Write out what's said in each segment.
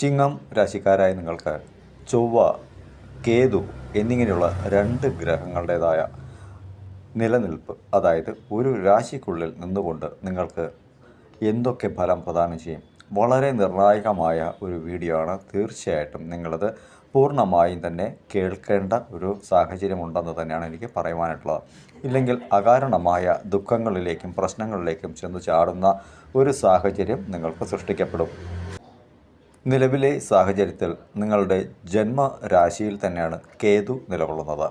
ചിങ്ങം രാശിക്കാരായ നിങ്ങൾക്ക് ചൊവ്വ കേതു എന്നിങ്ങനെയുള്ള രണ്ട് ഗ്രഹങ്ങളുടേതായ നിലനിൽപ്പ് അതായത് ഒരു രാശിക്കുള്ളിൽ നിന്നുകൊണ്ട് നിങ്ങൾക്ക് എന്തൊക്കെ ഫലം പ്രദാനം ചെയ്യും? വളരെ നിർണായകമായ ഒരു വീഡിയോ ആണ്. തീർച്ചയായിട്ടും നിങ്ങളത് പൂർണമായും തന്നെ കേൾക്കേണ്ട ഒരു സാഹചര്യമുണ്ടെന്ന് തന്നെയാണ് എനിക്ക് പറയുവാനായിട്ടുള്ളത്. ഇല്ലെങ്കിൽ അകാരണമായ ദുഃഖങ്ങളിലേക്കും പ്രശ്നങ്ങളിലേക്കും ചെന്ന് ചാടുന്ന ഒരു സാഹചര്യം നിങ്ങൾക്ക് സൃഷ്ടിക്കപ്പെടും. നിലവിലെ സാഹചര്യത്തിൽ നിങ്ങളുടെ ജന്മരാശിയിൽ തന്നെയാണ് കേതു നിലകൊള്ളുന്നത്.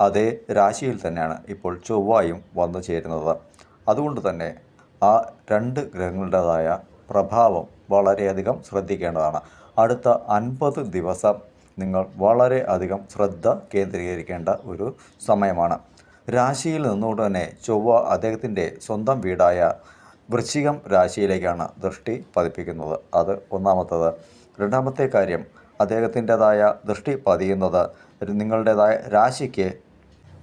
അതേ രാശിയിൽ തന്നെയാണ് ഇപ്പോൾ ചൊവ്വായും വന്നു ചേരുന്നത്. അതുകൊണ്ട് തന്നെ ആ രണ്ട് ഗ്രഹങ്ങളുടേതായ പ്രഭാവം വളരെയധികം ശ്രദ്ധിക്കേണ്ടതാണ്. അടുത്ത അൻപത് ദിവസം നിങ്ങൾ വളരെ അധികം ശ്രദ്ധ കേന്ദ്രീകരിക്കേണ്ട ഒരു സമയമാണ്. രാശിയിൽ നിന്നുകൊണ്ട് തന്നെ ചൊവ്വ അദ്ദേഹത്തിന്റെ സ്വന്തം വീടായ വൃശ്ചികം രാശിയിലേക്കാണ് ദൃഷ്ടി പതിപ്പിക്കുന്നത്. അത് ഒന്നാമത്തത്. രണ്ടാമത്തെ കാര്യം അദ്ദേഹത്തിന്റെതായ ദൃഷ്ടി പതിയുന്നത് നിങ്ങളുടേതായ രാശിക്ക്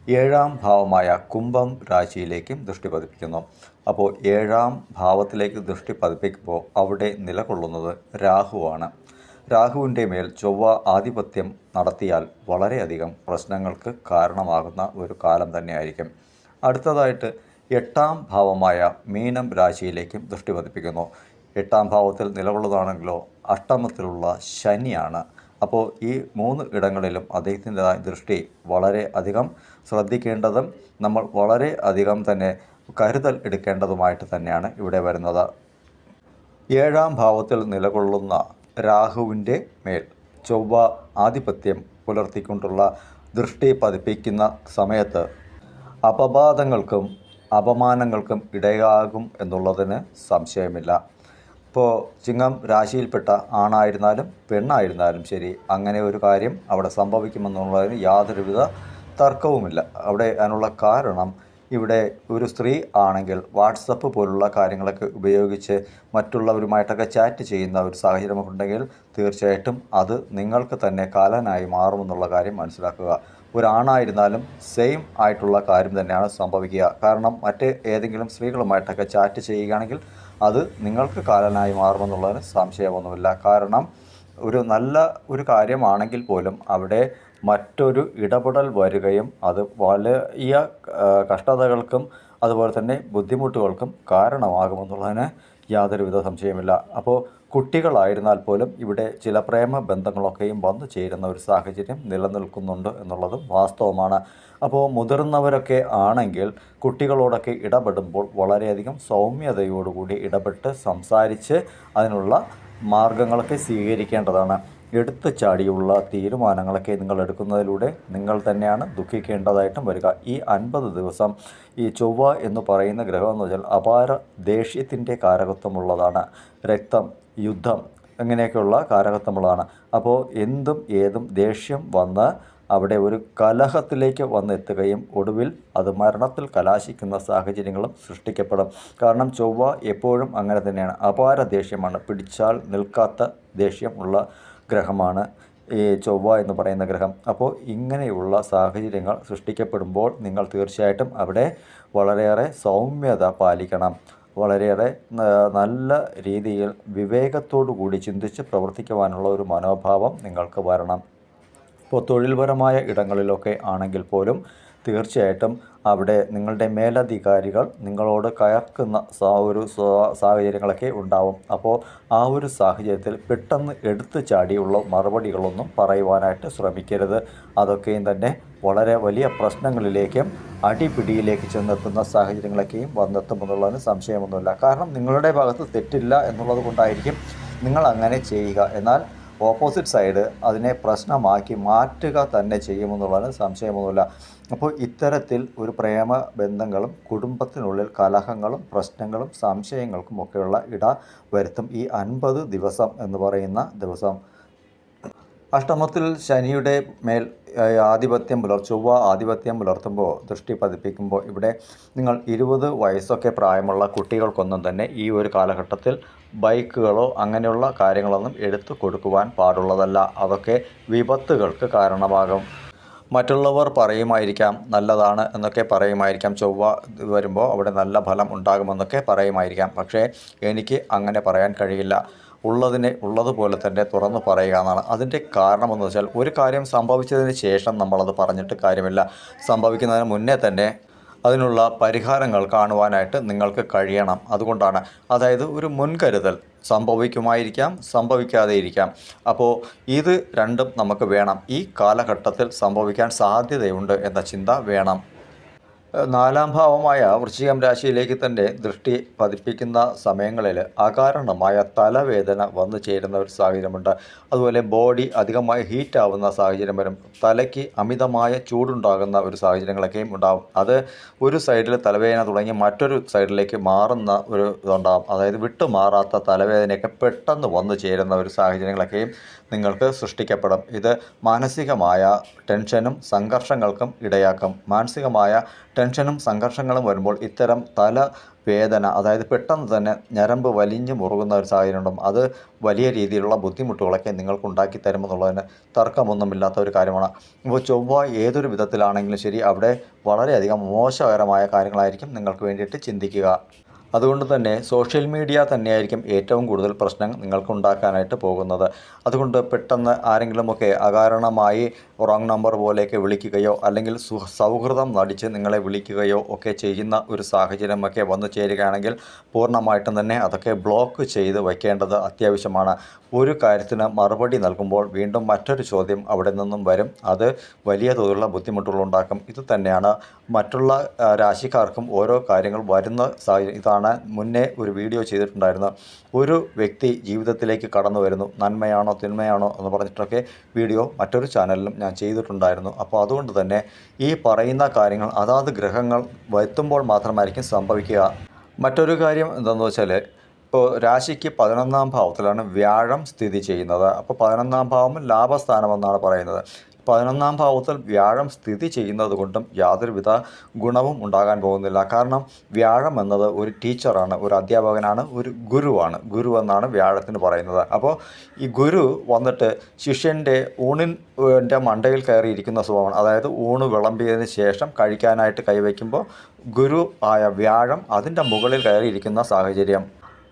ഏഴാം ഭാവമായ കുംഭം രാശിയിലേക്കും ദൃഷ്ടി പതിപ്പിക്കുന്നു. അപ്പോൾ ഏഴാം ഭാവത്തിലേക്ക് ദൃഷ്ടി പതിപ്പിക്കുമ്പോൾ അവിടെ നിലകൊള്ളുന്നത് രാഹുവാണ്. രാഹുവിന്റെ മേൽ ചൊവ്വ ആധിപത്യം നടത്തിയാൽ വളരെയധികം പ്രശ്നങ്ങൾക്ക് കാരണമാകുന്ന ഒരു കാലം തന്നെയായിരിക്കും. അടുത്തതായിട്ട് എട്ടാം ഭാവമായ മീനം രാശിയിലേക്കും ദൃഷ്ടി പതിപ്പിക്കുന്നു. എട്ടാം ഭാവത്തിൽ നിലവുള്ളതാണെങ്കിലോ അഷ്ടമത്തിലുള്ള ശനിയാണ്. അപ്പോൾ ഈ മൂന്ന് ഇടങ്ങളിലും അദ്ദേഹത്തിന്റെതായ ദൃഷ്ടി വളരെ അധികം ശ്രദ്ധിക്കേണ്ടതും നമ്മൾ വളരെ അധികം തന്നെ കരുതൽ എടുക്കേണ്ടതുമായിട്ട് തന്നെയാണ് ഇവിടെ വരുന്നത്. ഏഴാം ഭാവത്തിൽ നിലകൊള്ളുന്ന രാഹുവിന്റെ മേൽ ചൊവ്വ ആധിപത്യം പുലർത്തിക്കൊണ്ടുള്ള ദൃഷ്ടി പതിപ്പിക്കുന്ന സമയത്ത് അപവാദങ്ങൾക്കും അപമാനങ്ങൾക്കും ഇടയാകും എന്നുള്ളതിന് സംശയമില്ല. ഇപ്പോൾ ചിങ്ങം രാശിയിൽപ്പെട്ട ആണായിരുന്നാലും പെണ്ണായിരുന്നാലും ശരി അങ്ങനെ ഒരു കാര്യം അവിടെ സംഭവിക്കുമെന്നുള്ളതിന് യാതൊരുവിധ തർക്കവുമില്ല. അവിടെ അതിനുള്ള കാരണം ഇവിടെ ഒരു സ്ത്രീ ആണെങ്കിൽ വാട്സപ്പ് പോലുള്ള കാര്യങ്ങളൊക്കെ ഉപയോഗിച്ച് മറ്റുള്ളവരുമായിട്ടൊക്കെ ചാറ്റ് ചെയ്യുന്ന ഒരു സാഹചര്യമൊക്കെ ഉണ്ടെങ്കിൽ തീർച്ചയായിട്ടും അത് നിങ്ങൾക്ക് തന്നെ കാലനായി മാറുമെന്നുള്ള കാര്യം മനസ്സിലാക്കുക. ഒരാണായിരുന്നാലും സെയിം ആയിട്ടുള്ള കാര്യം തന്നെയാണ് സംഭവിക്കുക. കാരണം മറ്റ് ഏതെങ്കിലും സ്ത്രീകളുമായിട്ടൊക്കെ ചാറ്റ് ചെയ്യുകയാണെങ്കിൽ അത് നിങ്ങൾക്ക് കാലനായി മാറുമെന്നുള്ളതിന് സംശയമൊന്നുമില്ല. കാരണം ഒരു നല്ല ഒരു കാര്യമാണെങ്കിൽ പോലും അവിടെ മറ്റൊരു ഇടപെടൽ വരികയും അത് വലിയ കഷ്ടതകൾക്കും അതുപോലെ തന്നെ ബുദ്ധിമുട്ടുകൾക്കും കാരണമാകുമെന്നുള്ളതിന് യാതൊരുവിധ സംശയമില്ല അപ്പോൾ കുട്ടികളായിരുന്നാൽ പോലും ഇവിടെ ചില പ്രേമ ബന്ധങ്ങളൊക്കെയും വന്നു ചേരുന്ന ഒരു സാഹചര്യം നിലനിൽക്കുന്നുണ്ട് എന്നുള്ളതും വാസ്തവമാണ്. അപ്പോൾ മുതിർന്നവരൊക്കെ ആണെങ്കിൽ കുട്ടികളോടൊക്കെ ഇടപെടുമ്പോൾ വളരെയധികം സൗമ്യതയോടുകൂടി ഇടപെട്ട് സംസാരിച്ച് അതിനുള്ള മാർഗങ്ങളൊക്കെ സ്വീകരിക്കേണ്ടതാണ്. എടുത്തു ചാടിയുള്ള തീരുമാനങ്ങളൊക്കെ നിങ്ങൾ എടുക്കുന്നതിലൂടെ നിങ്ങൾ തന്നെയാണ് ദുഃഖിക്കേണ്ടതായിട്ടും വരിക. ഈ അൻപത് ദിവസം ഈ ചൊവ്വ എന്ന് പറയുന്ന ഗ്രഹം എന്ന് വെച്ചാൽ അപാര ദേഷ്യത്തിന്റെ കാരകത്വമുള്ളതാണ്. രക്തം യുദ്ധം അങ്ങനെയൊക്കെയുള്ള കാരകത്വമുള്ളതാണ് അപ്പോൾ എന്തും ഏതും ദേഷ്യം വന്ന് അവിടെ ഒരു കലഹത്തിലേക്ക് വന്നെത്തുകയും ഒടുവിൽ അത് മരണത്തിൽ കലാശിക്കുന്ന സാഹചര്യങ്ങളും സൃഷ്ടിക്കപ്പെടും. കാരണം ചൊവ്വ എപ്പോഴും അങ്ങനെ തന്നെയാണ്. അപാര ദേഷ്യമാണ്. പിടിച്ചാൽ നിൽക്കാത്ത ദേഷ്യം ഉള്ള ഗ്രഹമാണ് ഈ ചൊവ്വ എന്ന് പറയുന്ന ഗ്രഹം. അപ്പോൾ ഇങ്ങനെയുള്ള സാഹചര്യങ്ങൾ സൃഷ്ടിക്കപ്പെടുമ്പോൾ നിങ്ങൾ തീർച്ചയായിട്ടും അവിടെ വളരെയേറെ സൗമ്യത പാലിക്കണം. വളരെയേറെ നല്ല രീതിയിൽ വിവേകത്തോടു കൂടി ചിന്തിച്ച് പ്രവർത്തിക്കുവാനുള്ള ഒരു മനോഭാവം നിങ്ങൾക്ക് വരണം. ഇപ്പോൾ തൊഴിൽപരമായ ഇടങ്ങളിലൊക്കെ ആണെങ്കിൽ പോലും തീർച്ചയായിട്ടും അവിടെ നിങ്ങളുടെ മേലധികാരികൾ നിങ്ങളോട് കയർക്കുന്ന ഒരു സാഹചര്യങ്ങളൊക്കെ ഉണ്ടാവും. അപ്പോൾ ആ ഒരു സാഹചര്യത്തിൽ പെട്ടെന്ന് എടുത്തു ചാടിയുള്ള മറുപടികളൊന്നും പറയുവാനായിട്ട് ശ്രമിക്കരുത്. അതൊക്കെയും തന്നെ വളരെ വലിയ പ്രശ്നങ്ങളിലേക്കും അടിപിടിയിലേക്ക് ചെന്നെത്തുന്ന സാഹചര്യങ്ങളൊക്കെയും വന്നെത്തുമെന്നുള്ളതിന് സംശയമൊന്നുമില്ല. കാരണം നിങ്ങളുടെ ഭാഗത്ത് തെറ്റില്ല എന്നുള്ളത് കൊണ്ടായിരിക്കും നിങ്ങൾ അങ്ങനെ ചെയ്യുക. എന്നാൽ ഓപ്പോസിറ്റ് സൈഡ് അതിനെ പ്രശ്നമാക്കി മാറ്റുക തന്നെ ചെയ്യുമെന്നുള്ളതിന് സംശയമൊന്നുമില്ല. അപ്പോൾ ഇത്തരത്തിൽ ഒരു പ്രേമ ബന്ധങ്ങളും കുടുംബത്തിനുള്ളിൽ കലഹങ്ങളും പ്രശ്നങ്ങളും സംശയങ്ങൾക്കും ഒക്കെയുള്ള ഇട വരുത്തും ഈ അൻപത് ദിവസം എന്ന് പറയുന്ന ദിവസം. അഷ്ടമത്തിൽ ശനിയുടെ മേൽ ആധിപത്യം പുലർ ചൊവ്വ ആധിപത്യം പുലർത്തുമ്പോൾ ദൃഷ്ടി പതിപ്പിക്കുമ്പോൾ ഇവിടെ നിങ്ങൾ ഇരുപത് വയസ്സൊക്കെ പ്രായമുള്ള കുട്ടികൾക്കൊന്നും തന്നെ ഈ ഒരു കാലഘട്ടത്തിൽ ബൈക്കുകളോ അങ്ങനെയുള്ള കാര്യങ്ങളൊന്നും എടുത്തു കൊടുക്കുവാൻ പാടുള്ളതല്ല. അതൊക്കെ വിപത്തുകൾക്ക് കാരണമാകും. മറ്റുള്ളവർ പറയുമായിരിക്കാം നല്ലതാണ് എന്നൊക്കെ പറയുമായിരിക്കാം. ചൊവ്വ വരുമ്പോൾ അവിടെ നല്ല ഫലം ഉണ്ടാകുമെന്നൊക്കെ പറയുമായിരിക്കാം. പക്ഷേ എനിക്ക് അങ്ങനെ പറയാൻ കഴിയില്ല. ഉള്ളതിനെ ഉള്ളതുപോലെ തന്നെ തുറന്നു പറയുക എന്നാണ്. അതിന്റെ കാരണമെന്ന് വെച്ചാൽ ഒരു കാര്യം സംഭവിച്ചതിന് ശേഷം നമ്മളത് പറഞ്ഞിട്ട് കാര്യമില്ല. സംഭവിക്കുന്നതിന് മുന്നേ തന്നെ അതിനുള്ള പരിഹാരങ്ങൾ കാണുവാനായിട്ട് നിങ്ങൾക്ക് കഴിയണം. അതുകൊണ്ടാണ്. അതായത് ഒരു മുൻകരുതൽ സംഭവിക്കുമായിരിക്കാം സംഭവിക്കാതെ ഇരിക്കാം. അപ്പോൾ ഇത് രണ്ടും നമുക്ക് വേണം. ഈ കാലഘട്ടത്തിൽ സംഭവിക്കാൻ സാധ്യതയുണ്ട് എന്ന ചിന്ത വേണം. നാലാം ഭാവമായ വൃശ്ചികം രാശിയിലേക്ക് തന്നെ ദൃഷ്ടി പതിപ്പിക്കുന്ന സമയങ്ങളിൽ അകാരണമായ തലവേദന വന്നു ചേരുന്ന ഒരു സാഹചര്യമുണ്ട്. അതുപോലെ ബോഡി അധികമായി ഹീറ്റ് ആവുന്ന സാഹചര്യം വരും. തലയ്ക്ക് അമിതമായ ചൂടുണ്ടാകുന്ന ഒരു സാഹചര്യങ്ങളൊക്കെയും ഉണ്ടാകും അത് ഒരു സൈഡിൽ തലവേദന തുടങ്ങി മറ്റൊരു സൈഡിലേക്ക് മാറുന്ന ഒരു ഇതുണ്ടാകും അതായത് വിട്ടുമാറാത്ത തലവേദനയൊക്കെ പെട്ടെന്ന് വന്നു ചേരുന്ന ഒരു സാഹചര്യങ്ങളൊക്കെയും നിങ്ങൾക്ക് സൃഷ്ടിക്കപ്പെടും. ഇത് മാനസികമായ ടെൻഷനും സംഘർഷങ്ങൾക്കും ഇടയാക്കും. മാനസികമായ ടെൻഷനും സംഘർഷങ്ങളും വരുമ്പോൾ ഇത്തരം തല വേദന അതായത് പെട്ടെന്ന് തന്നെ ഞരമ്പ് വലിഞ്ഞു മുറുകുന്ന ഒരു സാഹചര്യം ഉണ്ടാകും അത് വലിയ രീതിയിലുള്ള ബുദ്ധിമുട്ടുകളൊക്കെ നിങ്ങൾക്ക് ഉണ്ടാക്കി തരുമെന്നുള്ളതിന് തർക്കമൊന്നുമില്ലാത്ത ഒരു കാര്യമാണ്. ഇപ്പോൾ ചൊവ്വ ഏതൊരു വിധത്തിലാണെങ്കിലും ശരി അവിടെ വളരെയധികം മോശകരമായ കാര്യങ്ങളായിരിക്കും നിങ്ങൾക്ക് വേണ്ടിയിട്ട് ചിന്തിക്കുക. അതുകൊണ്ട് തന്നെ സോഷ്യൽ മീഡിയ തന്നെയായിരിക്കും ഏറ്റവും കൂടുതൽ പ്രശ്നം നിങ്ങൾക്ക് ഉണ്ടാക്കാനായിട്ട് പോകുന്നത്. അതുകൊണ്ട് പെട്ടെന്ന് ആരെങ്കിലുമൊക്കെ അകാരണമായി റോങ് നമ്പർ പോലെയൊക്കെ വിളിക്കുകയോ അല്ലെങ്കിൽ സൗഹൃദം നടിച്ച് നിങ്ങളെ വിളിക്കുകയോ ഒക്കെ ചെയ്യുന്ന ഒരു സാഹചര്യമൊക്കെ വന്നു ചേരുകയാണെങ്കിൽ പൂർണമായിട്ടും തന്നെ അതൊക്കെ ബ്ലോക്ക് ചെയ്ത് വയ്ക്കേണ്ടത് അത്യാവശ്യമാണ്. ഒരു കാര്യത്തിന് മറുപടി നൽകുമ്പോൾ വീണ്ടും മറ്റൊരു ചോദ്യം അവിടെ നിന്നും വരും. അത് വലിയ തോതിലുള്ള ബുദ്ധിമുട്ടുകൾ ഉണ്ടാക്കും ഇത് തന്നെയാണ് മറ്റുള്ള രാശിക്കാർക്കും ഓരോ കാര്യങ്ങൾ വരുന്ന സാഹചര്യം ഇതാണ് മുന്നേ ഒരു വീഡിയോ ചെയ്തിട്ടുണ്ടായിരുന്നു. ഒരു വ്യക്തി ജീവിതത്തിലേക്ക് കടന്നു വരുന്നു. നന്മയാണോ തിന്മയാണോ എന്ന് പറഞ്ഞിട്ടൊക്കെ വീഡിയോ മറ്റൊരു ചാനലിലും ഞാൻ ചെയ്തിട്ടുണ്ടായിരുന്നു. അപ്പോൾ അതുകൊണ്ട് തന്നെ ഈ പറയുന്ന കാര്യങ്ങൾ അതാത് ഗ്രഹങ്ങൾ വരുത്തുമ്പോൾ മാത്രമായിരിക്കും സംഭവിക്കുക. മറ്റൊരു കാര്യം എന്താണെന്ന് വെച്ചാൽ ഇപ്പോൾ രാശിക്ക് പതിനൊന്നാം ഭാവത്തിലാണ് വ്യാഴം സ്ഥിതി ചെയ്യുന്നത്. അപ്പോൾ പതിനൊന്നാം ഭാവം ലാഭസ്ഥാനമെന്നാണ് പറയുന്നത്. പതിനൊന്നാം ഭാവത്തിൽ വ്യാഴം സ്ഥിതി ചെയ്യുന്നത് കൊണ്ടും യാതൊരുവിധ ഗുണവും ഉണ്ടാകാൻ പോകുന്നില്ല. കാരണം വ്യാഴം എന്നത് ഒരു ടീച്ചറാണ് ഒരു അധ്യാപകനാണ് ഒരു ഗുരുവാണ്. ഗുരു എന്നാണ് വ്യാഴത്തിന് പറയുന്നത്. അപ്പോൾ ഈ ഗുരു വന്നിട്ട് ശിഷ്യന്റെ ഊണിന്റെ മണ്ടയിൽ കയറിയിരിക്കുന്ന സ്വഭാവമാണ്. അതായത് ഊണ് വിളമ്പിയതിന് ശേഷം കഴിക്കാനായിട്ട് കൈവയ്ക്കുമ്പോൾ ഗുരു ആയ വ്യാഴം അതിന്റെ മുകളിൽ കയറിയിരിക്കുന്ന സാഹചര്യം.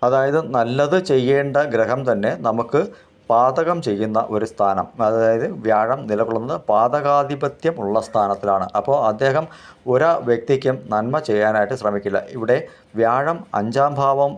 അതായത് നല്ലത് ചെയ്യേണ്ട ഗ്രഹം തന്നെ നമുക്ക് പാതകം ചെയ്യുന്ന ഒരു സ്ഥാനം അതായത് വ്യാഴം നിലകൊള്ളുന്നത് പാതകാധിപത്യം ഉള്ള സ്ഥാനത്തിലാണ്. അപ്പോൾ അദ്ദേഹം ഒരു വ്യക്തിക്കും നന്മ ചെയ്യാനായിട്ട് ശ്രമിക്കില്ല. ഇവിടെ വ്യാഴം അഞ്ചാം ഭാവം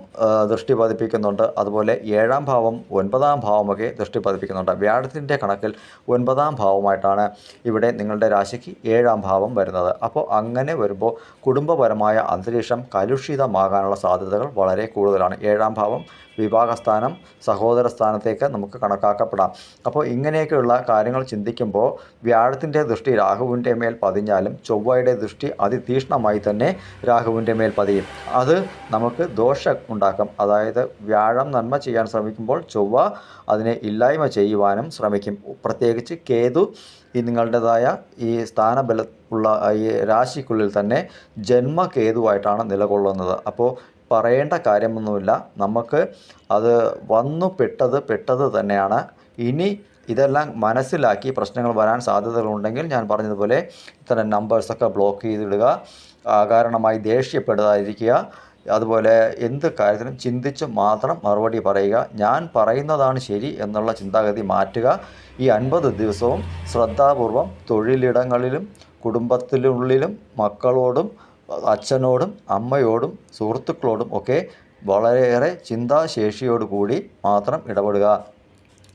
ദൃഷ്ടി പതിപ്പിക്കുന്നുണ്ട്. അതുപോലെ ഏഴാം ഭാവം ഒൻപതാം ഭാവമൊക്കെ ദൃഷ്ടി പതിപ്പിക്കുന്നുണ്ട്. വ്യാഴത്തിന്റെ കണക്കിൽ ഒൻപതാം ഭാവമായിട്ടാണ് ഇവിടെ നിങ്ങളുടെ രാശിക്ക് ഏഴാം ഭാവം വരുന്നത്. അപ്പോൾ അങ്ങനെ വരുമ്പോൾ കുടുംബപരമായ അന്തരീക്ഷം കലുഷിതമാകാനുള്ള സാധ്യതകൾ വളരെ കൂടുതലാണ്. ഏഴാം ഭാവം വിവാഹസ്ഥാനം സഹോദര സ്ഥാനത്തേക്ക് നമുക്ക് കണക്കാക്കപ്പെടാം. അപ്പോൾ ഇങ്ങനെയൊക്കെയുള്ള കാര്യങ്ങൾ ചിന്തിക്കുമ്പോൾ വ്യാഴത്തിന്റെ ദൃഷ്ടി രാഹുവിന്റെ മേൽ പതിഞ്ഞാലും ചൊവ്വയുടെ ദൃഷ്ടി അതിതീഷ്ണമായി തന്നെ രാഹുവിന്റെ മേൽ പതിയും. അത് നമുക്ക് ദോഷം ഉണ്ടാക്കും. അതായത് വ്യാഴം നന്മ ചെയ്യാൻ ശ്രമിക്കുമ്പോൾ ചൊവ്വ അതിനെ ഇല്ലായ്മ ചെയ്യുവാനും ശ്രമിക്കും. പ്രത്യേകിച്ച് കേതു ഈ നിങ്ങളുടേതായ ഈ സ്ഥാനബല ഉള്ള ഈ രാശിക്കുള്ളിൽ തന്നെ ജന്മകേതുവായിട്ടാണ് നിലകൊള്ളുന്നത്. അപ്പോൾ പറയേണ്ട കാര്യമൊന്നുമില്ല. നമുക്ക് അത് വന്നു പെട്ടത് പെട്ടത് തന്നെയാണ്. ഇനി ഇതെല്ലാം മനസ്സിലാക്കി പ്രശ്നങ്ങൾ വരാൻ സാധ്യതകളുണ്ടെങ്കിൽ ഞാൻ പറഞ്ഞതുപോലെ ഇത്തരം നമ്പേഴ്സൊക്കെ ബ്ലോക്ക് ചെയ്തിടുക. കാരണമായി ദേഷ്യപ്പെടാതിരിക്കുക അതുപോലെ എന്ത് കാര്യത്തിനും ചിന്തിച്ച് മാത്രം മറുപടി പറയുക. ഞാൻ പറയുന്നതാണ് ശരി എന്നുള്ള ചിന്താഗതി മാറ്റുക. ഈ അൻപത് ദിവസവും ശ്രദ്ധാപൂർവം തൊഴിലിടങ്ങളിലും കുടുംബത്തിനുള്ളിലും മക്കളോടും അച്ഛനോടും അമ്മയോടും സുഹൃത്തുക്കളോടും ഒക്കെ വളരെയേറെ ചിന്താശേഷിയോടുകൂടി മാത്രം ഇടപെടുക.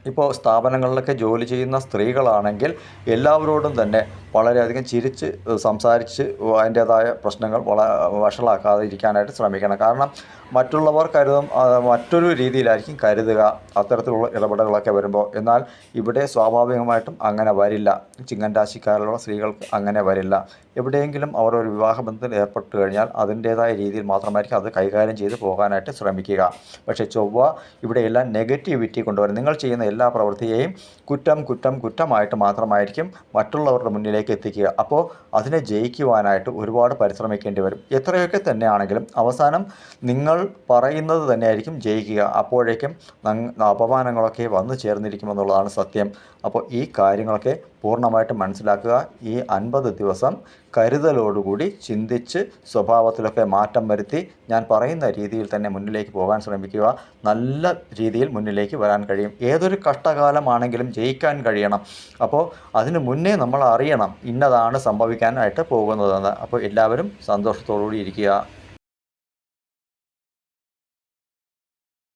ഇപ്പോൾ സ്ഥാപനങ്ങളിലൊക്കെ ജോലി ചെയ്യുന്ന സ്ത്രീകളാണെങ്കിൽ എല്ലാവരോടും തന്നെ വളരെയധികം ചിരിച്ച് സംസാരിച്ച് അതിന്റേതായ പ്രശ്നങ്ങൾ വള വഷളാക്കാതെ ഇരിക്കാനായിട്ട് ശ്രമിക്കണം. കാരണം മറ്റുള്ളവർ കരുതും മറ്റൊരു രീതിയിലായിരിക്കും കരുതുക അത്തരത്തിലുള്ള ഇടപെടലുകളൊക്കെ വരുമ്പോൾ. എന്നാൽ ഇവിടെ സ്വാഭാവികമായിട്ടും അങ്ങനെ വരില്ല. ചിങ്ങൻ രാശിക്കാരിലുള്ള സ്ത്രീകൾക്ക് അങ്ങനെ വരില്ല. എവിടെയെങ്കിലും അവർ ഒരു വിവാഹബന്ധത്തിൽ ഏർപ്പെട്ട് കഴിഞ്ഞാൽ അതിന്റേതായ രീതിയിൽ മാത്രമായിരിക്കും അത് കൈകാര്യം ചെയ്ത് പോകാനായിട്ട് ശ്രമിക്കുക. പക്ഷേ ചൊവ്വ ഇവിടെയെല്ലാം നെഗറ്റിവിറ്റി കൊണ്ടുവരും. നിങ്ങൾ ചെയ്യുന്ന എല്ലാ പ്രവൃത്തിയെയും കുറ്റം കുറ്റം കുറ്റമായിട്ട് മാത്രമായിരിക്കും മറ്റുള്ളവരുടെ മുന്നിലേക്ക് എത്തിക്കുക അപ്പോൾ അതിനെ ജയിക്കുവാനായിട്ട് ഒരുപാട് പരിശ്രമിക്കേണ്ടി വരും. എത്രയൊക്കെ തന്നെയാണെങ്കിലും അവസാനം നിങ്ങൾ പറയുന്നത് തന്നെയായിരിക്കും ജയിക്കുക. അപ്പോഴേക്കും നങ് അപമാനങ്ങളൊക്കെ വന്നു ചേർന്നിരിക്കുമെന്നുള്ളതാണ് സത്യം. അപ്പോൾ ഈ കാര്യങ്ങളൊക്കെ പൂർണമായിട്ടും മനസ്സിലാക്കുക. ഈ അൻപത് ദിവസം കരുതലോടുകൂടി ചിന്തിച്ച് സ്വഭാവത്തിലൊക്കെ മാറ്റം വരുത്തി ഞാൻ പറയുന്ന രീതിയിൽ തന്നെ മുന്നിലേക്ക് പോകാൻ ശ്രമിക്കുക. നല്ല രീതിയിൽ മുന്നിലേക്ക് വരാൻ കഴിയും. ഏതൊരു കഷ്ടകാലമാണെങ്കിലും ജയിക്കാൻ കഴിയണം. അപ്പോൾ അതിന് മുന്നേ നമ്മൾ അറിയണം ഇന്നതാണ് സംഭവിക്കാനായിട്ട് പോകുന്നതെന്ന്. അപ്പോൾ എല്ലാവരും സന്തോഷത്തോടുകൂടി ഇരിക്കുക.